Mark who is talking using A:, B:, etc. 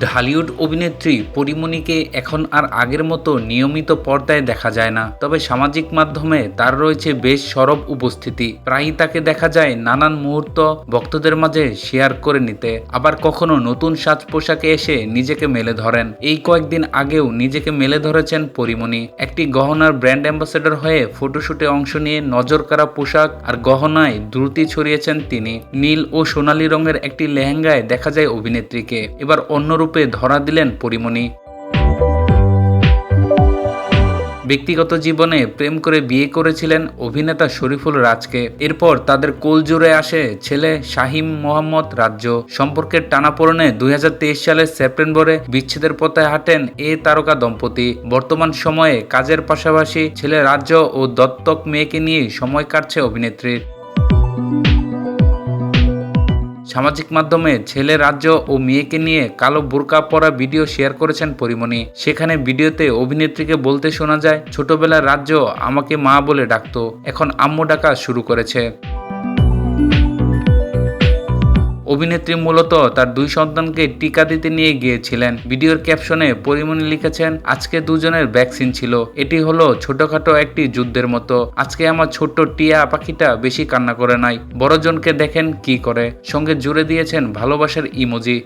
A: ঢালিউড অভিনেত্রী পরিমণিকে এখন আর আগের মতো নিয়মিত পর্দায় দেখা যায় না। তবে সামাজিক মাধ্যমে তার রয়েছে বেশ সরব উপস্থিতি। প্রায়ই তাকে দেখা যায় নানান মুহূর্ত ভক্তদের মাঝে শেয়ার করে নিতে। আবার কখনো নতুন সাজ পোশাকে এসে নিজেকে মেলে ধরেন। এই কয়েকদিন আগেও নিজেকে মেলে ধরেছেন পরিমণি। একটি গহনার ব্র্যান্ড অ্যাম্বাসেডর হয়ে ফটোশুটে অংশ নিয়ে নজর কাড়া পোশাক আর গহনায় দ্রুতি ছড়িয়েছেন তিনি। নীল ও সোনালী রঙের একটি লেহেঙ্গায় দেখা যায় অভিনেত্রীকে। এবার অন্য রূপে ধরা দিলেন পরিমণি। ব্যক্তিগত জীবনে প্রেম করে বিয়ে করেছিলেন অভিনেতা শরীফুল রাজকে। এরপর তাদের কোল জুড়ে আসে ছেলে শাহিম মোহাম্মদ রাজ্য। সম্পর্কের টানাপোড়েনে দুই হাজার তেইশ সালের সেপ্টেম্বরে বিচ্ছেদের পথে হাঁটেন এ তারকা দম্পতি। বর্তমান সময়ে কাজের পাশাপাশি ছেলে রাজ্য ও দত্তক মেয়েকে নিয়ে সময় কাটছে অভিনেত্রীর। সামাজিক মাধ্যমে ছেলে, রাজ্য ও মেয়েকে নিয়ে কালো বোরকা পরা ভিডিও শেয়ার করেছেন পরিমণি। সেখানে ভিডিওতে অভিনেত্রীকে বলতে শোনা যায় ছোটবেলার রাজ্য আমাকে মা বলে ডাকতো, এখন আম্মু ডাকা শুরু করেছে। অভিনেত্রী মূলত তার দুই সন্তানকে টিকা দিতে নিয়ে গিয়েছিলেন। ভিডিওর ক্যাপশনে পরিমণি লিখেছেন, আজকে দুজনের ভ্যাকসিন ছিল। এটি হলো ছোটখাটো একটি যুদ্ধের মতো। আজকে আমার ছোট্ট টিয়া পাখিটা বেশি কান্না করে নাই। বড়জনকে দেখেন কি করে। সঙ্গে জুড়ে দিয়েছেন ভালোবাসার ইমোজি।